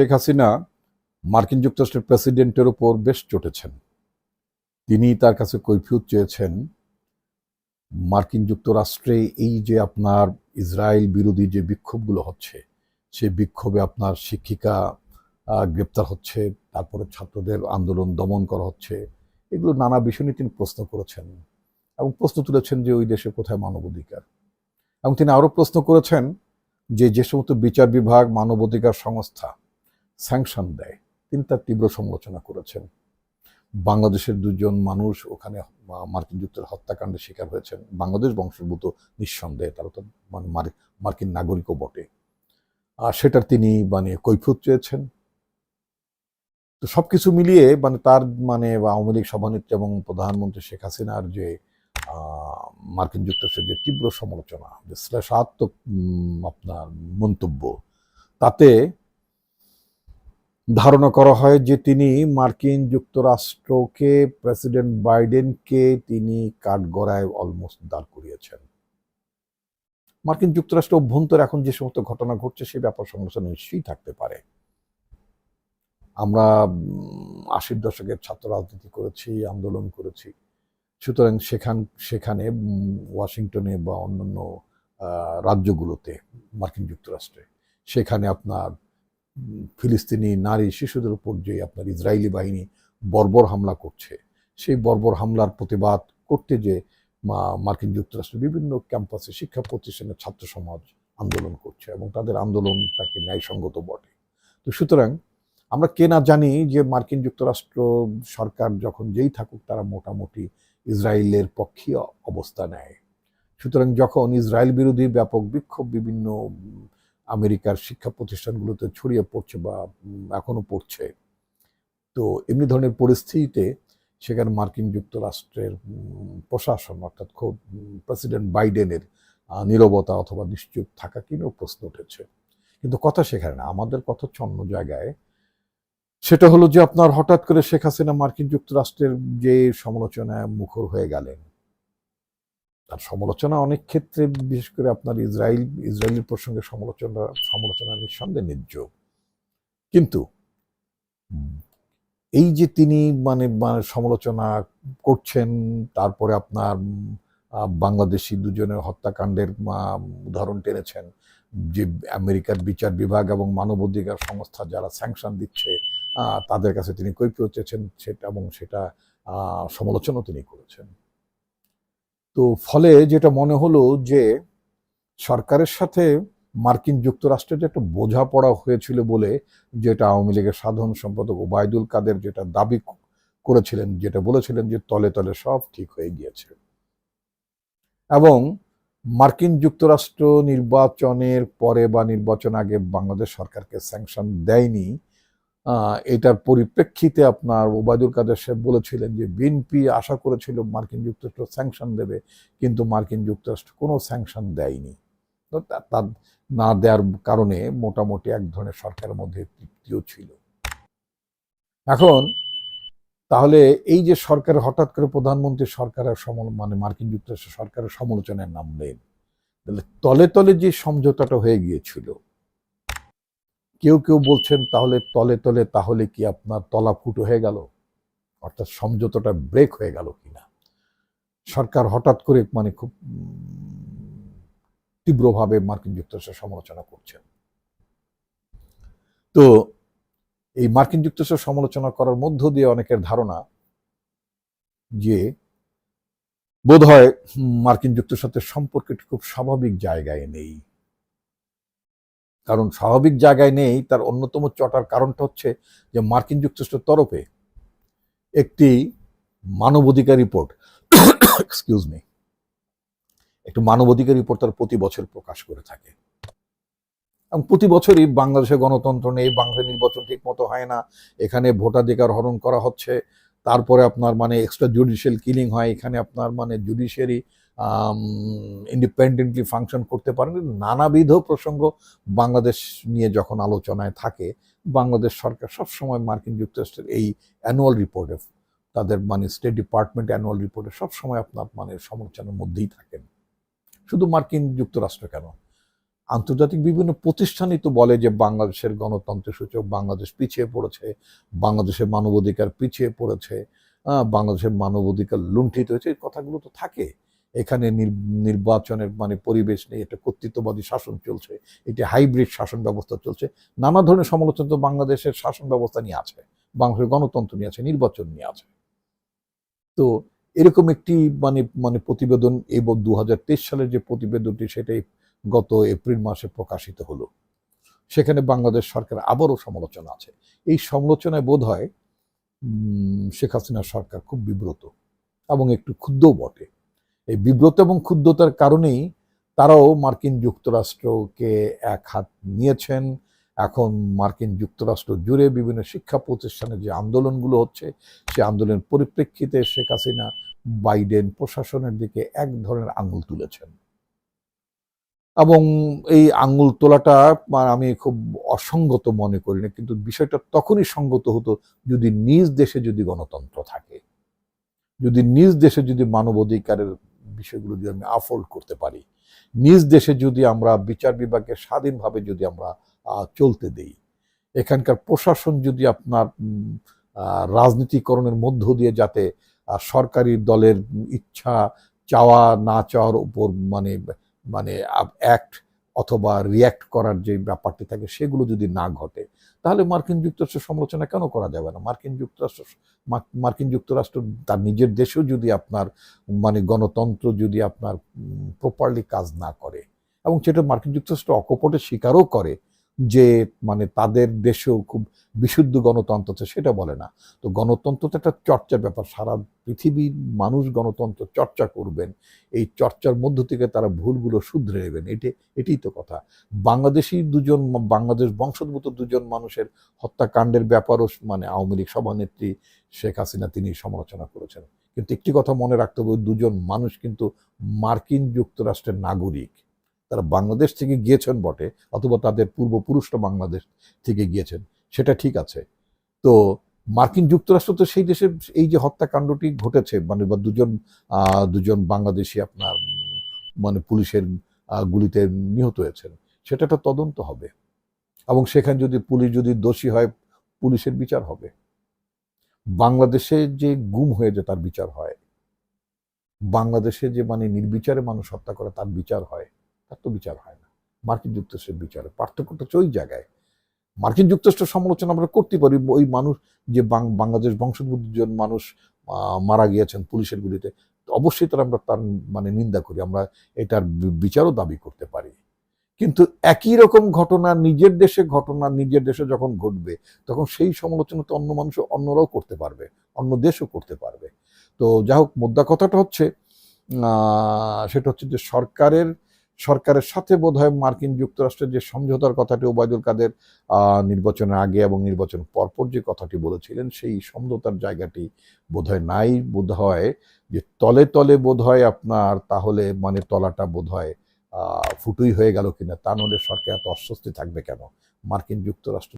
শেখ হাসিনা মার্কিন যুক্তরাষ্ট্রের প্রেসিডেন্টের ওপর বেশ চটেছেন। তিনি তার কাছে কৈফিয়ত চেয়েছেন, মার্কিন যুক্তরাষ্ট্রে এই যে আপনার ইসরায়েল বিরোধী যে বিক্ষোভগুলো হচ্ছে সেই বিক্ষোভে আপনার শিক্ষিকা গ্রেপ্তার হচ্ছে, তারপরে ছাত্রদের আন্দোলন দমন করা হচ্ছে, এগুলো নানা বিষয় নিয়ে তিনি প্রশ্ন করেছেন এবং প্রশ্ন তুলেছেন যে ওই দেশে কোথায় মানবাধিকার। এবং তিনি আরও প্রশ্ন করেছেন যে যে সমস্ত বিচার বিভাগ, মানবাধিকার সংস্থা স্যাংশন দেয়। তিনি তার তীব্র সমালোচনা করেছেন। বাংলাদেশের দুজন মানুষ ওখানে মার্কিন যুক্তরাষ্ট্রের হত্যাকাণ্ডের শিকার হয়েছেন। বাংলাদেশ বংশোদ্ভূত নিঃসন্দেহে তারা তো মানে মার্কিন নাগরিকও বটে। আর সেটার তিনি মানে কৈফত চেয়েছেন। তো সব কিছু মিলিয়ে মানে তার মানে আওয়ামী লীগ সভানেত্রী এবং প্রধানমন্ত্রী শেখ হাসিনার যে মার্কিন যুক্তরাষ্ট্রের যে তীব্র সমালোচনা বিশ্লেষাত্মক উম, আপনার মন্তব্য তাতে ধারণা করা হয় যে তিনি মার্কিন যুক্তরাষ্ট্রকে, প্রেসিডেন্ট বাইডেনকে তিনি কাঠগড়ায় অলমোস্ট দাঁড় করিয়েছেন। মার্কিন যুক্তরাষ্ট্র অভ্যন্তর এখন যে সমস্ত ঘটনা ঘটছে সে ব্যাপার সমালোচনা নিশ্চয়ই থাকতে পারে। আমরা আশির দশকের ছাত্র রাজনীতি করেছি, আন্দোলন করেছি। সুতরাং সেখান, সেখানে ওয়াশিংটনে বা অন্যান্য রাজ্যগুলোতে মার্কিন যুক্তরাষ্ট্রে, সেখানে আপনার ফিলিস্তিনি নারী শিশুদের উপর যে আপনার ইসরায়েলি বাহিনী বর্বর হামলা করছে, সেই বর্বর হামলার প্রতিবাদ করতে যে মার্কিন যুক্তরাষ্ট্রের বিভিন্ন ক্যাম্পাসে শিক্ষা প্রতিষ্ঠানের ছাত্র সমাজ আন্দোলন করছে এবং তাদের আন্দোলনটাকে ন্যায়সঙ্গত বটে। তো সুতরাং আমরা কে না জানি যে মার্কিন যুক্তরাষ্ট্র সরকার যখন যেই থাকুক তারা মোটামুটি ইসরায়েলের পক্ষে অবস্থা নেয়। সুতরাং যখন ইসরায়েল বিরোধী ব্যাপক বিক্ষোভ বিভিন্ন আমেরিকার শিক্ষা প্রতিষ্ঠানগুলোতে ছড়িয়ে পড়ছে বা উম, এখনও পড়ছে। তো এমনি ধরনের পরিস্থিতিতে সেখানে মার্কিন যুক্তরাষ্ট্রের প্রশাসন অর্থাৎ খোদ প্রেসিডেন্ট বাইডেনের নীরবতা অথবা নিশ্চুপ থাকা কিনেও প্রশ্ন উঠেছে। কিন্তু কথা সেখানে না আমাদের কথা হচ্ছে অন্য জায়গায়। সেটা হলো যে আপনার হঠাৎ করে শেখ হাসিনা মার্কিন যুক্তরাষ্ট্রের যে সমালোচনায় মুখর হয়ে গেলেন তার সমালোচনা অনেক ক্ষেত্রে, বিশেষ করে আপনার ইসরায়েল ইসরায়েলের প্রসঙ্গে সমালোচনা সমালোচনা নিঃসন্দেহে ন্যায্য কিন্তু এই যে তিনি মানে মানে সমালোচনা করছেন, তারপরে আপনার বাংলাদেশি দুজনের হত্যাকাণ্ডের উদাহরণ টেনেছেন, যে আমেরিকার বিচার বিভাগ এবং মানবাধিকার সংস্থা যারা স্যাংশন দিচ্ছে তাদের কাছে তিনি কৈফিয়ত চেয়েছেন, সেটা এবং সেটা সমালোচনাও তিনি করেছেন। তো ফলে যেটা মনে হলো যে সরকারের সাথে মার্কিন যুক্তরাষ্ট্রের যে একটা বোঝাপড়া হয়েছিল বলে যেটা আওয়ামী লীগের সাধারণ সম্পাদক ওবায়দুল কাদের যেটা দাবি করেছিলেন, যেটা বলেছিলেন যে তলে তলে সব ঠিক হয়ে গিয়েছে। এবং মার্কিন যুক্তরাষ্ট্র নির্বাচনের পরে বা নির্বাচন আগে বাংলাদেশ সরকারকে স্যাংশন দেয়নি এটার পরিপ্রেক্ষিতে আপনার ওবায়দুল কাদের সাহেব বলেছিলেন যে বিএনপি আশা করেছিল মার্কিন যুক্তরাষ্ট্র স্যাংশন দেবে, কিন্তু মার্কিন যুক্তরাষ্ট্র কোনো স্যাংশন দেয়নি। তার না দেওয়ার কারণে মোটামুটি এক ধরনের সরকারের মধ্যে তৃপ্তিও ছিল। এখন, তাহলে এই যে সরকার হঠাৎ করে প্রধানমন্ত্রী সরকারের সমল মানে মার্কিন যুক্তরাষ্ট্র সরকারের সমালোচনায় নামলেন, তাহলে তলে তলে যে সমঝোতাটা হয়ে গিয়েছিল কেউ কেউ বলছেন, তাহলে তলে তলে, তাহলে কি আপনার তলা ফুটো হয়ে গেল? অর্থাৎ সমঝোতাটা ব্রেক হয়ে গেল কিনা? সরকার হঠাৎ করে মানে খুব তীব্রভাবে মার্কিন যুক্তরাষ্ট্রের সমালোচনা করছেন। তো এই মার্কিন যুক্তরাষ্ট্রের সমালোচনা করার মধ্য দিয়ে অনেকের ধারণা যে বোধহয় মার্কিন যুক্তরাষ্ট্রের সম্পর্কটি খুব স্বাভাবিক জায়গায় নেই। কারণ স্বাভাবিক জায়গায় নেই, তার অন্যতম চটার কারণটা হচ্ছে যে মার্কিন যুক্তরাষ্ট্রের তরফে একটি মানবাধিকার রিপোর্ট এক্সকিউজ মি একটি মানবাধিকার রিপোর্ট তার প্রতি বছর প্রকাশ করে থাকে। এবং প্রতি বছরই বাংলাদেশে গণতন্ত্র নেই বাংলাদেশ নির্বাচন ঠিক মতো হয় না, এখানে ভোটাধিকার হরণ করা হচ্ছে, তারপরে আপনার মানে এক্সট্রা জুডিশিয়াল কিলিং হয়, এখানে আপনার মানে জুডিশিয়ারি ইন্ডিপেন্ডেন্টলি ফাংশন করতে পারেন। নানাবিধ প্রসঙ্গ বাংলাদেশ নিয়ে যখন আলোচনায় থাকে, বাংলাদেশ সরকার সবসময় মার্কিন যুক্তরাষ্ট্রের এই অ্যানুয়াল রিপোর্টে তাদের মানে স্টেট ডিপার্টমেন্ট অ্যানুয়াল রিপোর্টে সবসময় আপনার মানে সমালোচনার মধ্যেই থাকেন। শুধু মার্কিন যুক্তরাষ্ট্র কেন? আন্তর্জাতিক বিভিন্ন প্রতিষ্ঠানই তো বলে যে বাংলাদেশের গণতন্ত্রের সূচক, বাংলাদেশ পিছিয়ে পড়েছে, বাংলাদেশের মানবাধিকার পিছিয়ে পড়েছে বাংলাদেশের মানবাধিকার লুণ্ঠিত হয়েছে, এই কথাগুলো তো থাকে। এখানে নির- নির্বাচনের মানে পরিবেশ নেই এটা কর্তৃত্ববাদী শাসন চলছে, এটি হাইব্রিড শাসন ব্যবস্থা চলছে, নানা ধরনের সমালোচনা তো বাংলাদেশের শাসন ব্যবস্থা নিয়ে আছে, বাংলাদেশের গণতন্ত্র নিয়ে আছে, নির্বাচন নিয়ে আছে। তো এরকম একটি মানে মানে প্রতিবেদন এবং দু সালের যে প্রতিবেদনটি সেটাই গত এপ্রিল মাসে প্রকাশিত হলো। সেখানে বাংলাদেশ সরকার আবারও সমালোচনা আছে। এই সমালোচনায় বোধ হয় শেখ হাসিনা সরকার খুব বিব্রত এবং একটু ক্ষুদ্রও বটে। এই বিব্রত এবং ক্ষুদ্রতার কারণেই তারাও মার্কিন যুক্তরাষ্ট্রকে এক হাত নিয়েছেন। এখন মার্কিন যুক্তরাষ্ট্র জুড়ে বিভিন্ন শিক্ষা প্রতিষ্ঠানে যে আন্দোলনগুলো হচ্ছে, সে আন্দোলনের পরিপ্রেক্ষিতে শেখ হাসিনা বাইডেন প্রশাসনের দিকে এক ধরনের আঙুল তুলেছেন। এবং এই আঙ্গুল তোলাটা আমি খুব অসঙ্গত মনে করি না, কিন্তু বিষয়টা তখনই সঙ্গত হতো যদি নিজ দেশে যদি গণতন্ত্র থাকে। যদি নিজ দেশে যদি মানবাধিকারের বিষয়গুলো যদি আমি আফোল্ড করতে পারি। নিজ দেশে যদি আমরা বিচার বিভাগকে স্বাধীনভাবে যদি আমরা চলতে দেই, এখানকার প্রশাসন যদি আপনার রাজনীতিকরণের মধ্য দিয়ে যাতে সরকারি দলের ইচ্ছা, চাওয়া না চাওয়ার উপর মানে মানে অ্যাক্ট অথবা রিয়্যাক্ট করার যে ব্যাপারটি থাকে, সেগুলো যদি না ঘটে তাহলে মার্কিন যুক্তরাষ্ট্র সমালোচনা কেন করা যাবে না? মার্কিন যুক্তরাষ্ট্র মার্কিন যুক্তরাষ্ট্র তার নিজের দেশেও যদি আপনার মানে গণতন্ত্র যদি আপনার প্রপারলি কাজ না করে এবং সেটা মার্কিন যুক্তরাষ্ট্র অকপটে স্বীকারও করে যে মানে তাদের দেশেও খুব বিশুদ্ধ গণতন্ত্র আছে, সেটা বলে না। তো গণতন্ত্র তো একটা চর্চার ব্যাপার, সারা পৃথিবীর মানুষ গণতন্ত্র চর্চা করবেন, এই চর্চার মধ্য থেকে তারা ভুলগুলো শুধরে নেবেন, এটি, এটাই তো কথা। বাংলাদেশি দুজন, বাংলাদেশ বংশোদ্ভূত দুজন মানুষের হত্যাকাণ্ডের ব্যাপারও মানে আওয়ামী লীগ সভানেত্রী শেখ হাসিনা তিনি সমালোচনা করেছেন। কিন্তু একটি কথা মনে রাখতে হবে দুজন মানুষ কিন্তু মার্কিন যুক্তরাষ্ট্রের নাগরিক। তারা বাংলাদেশ থেকে গিয়েছেন বটে, অথবা তাদের পূর্বপুরুষরা বাংলাদেশ থেকে গিয়েছেন, সেটা ঠিক আছে। তো মার্কিন যুক্তরাষ্ট্র তো সেই দেশে এই যে হত্যাকাণ্ডটি ঘটেছে মানে বা দুজন দুজন বাংলাদেশি আপনার মানে পুলিশের গুলিতে নিহত হয়েছেন, সেটা একটা তদন্ত হবে। এবং সেখানে যদি পুলিশ, যদি দোষী হয়, পুলিশের বিচার হবে। বাংলাদেশে যে গুম হয়ে যায় তার বিচার হয়, বাংলাদেশে যে মানে নির্বিচারে মানুষ হত্যা করে তার বিচার হয় তার তো বিচার হয় না। মার্কিন যুক্তরাষ্ট্রের বিচারে। পার্থক্যটা ওই জায়গায়। মার্কিন যুক্তরাষ্ট্রের সমালোচনা আমরা করতে পারি। ওই মানুষ যে বাংলাদেশ বংশোদ্ভূত জন মানুষ মারা গিয়েছেন পুলিশের গুলিতে অবশ্যই তারা আমরা তার মানে নিন্দা করি। আমরা এটার বিচারও দাবি করতে পারি। কিন্তু একই রকম ঘটনা নিজের দেশে ঘটনা নিজের দেশে যখন ঘটবে, তখন সেই সমালোচনা তো অন্য মানুষ অন্যরাও করতে পারবে, অন্য দেশও করতে পারবে। তো যাই হোক, মোদ্দা কথাটা হচ্ছে সেটা হচ্ছে যে সরকারের সরকারের সাথে বোধহয় মার্কিন যুক্তরাষ্ট্রের যে সমঝোতার কথাটি ওবায়দুল কাদের নির্বাচনের আগে এবং নির্বাচন পরপর যে কথাটি বলেছিলেন, সেই সমঝোতার জায়গাটি বোধহয় নাই। বোধ হয় যে তলে তলে বোধহয় আপনার তাহলে মানে তলাটা বোধহয় ফুটুই হয়ে গেল কিনা তা নাহলে সরকার এত অস্বস্তি থাকবে কেন? মার্কিন যুক্তরাষ্ট্র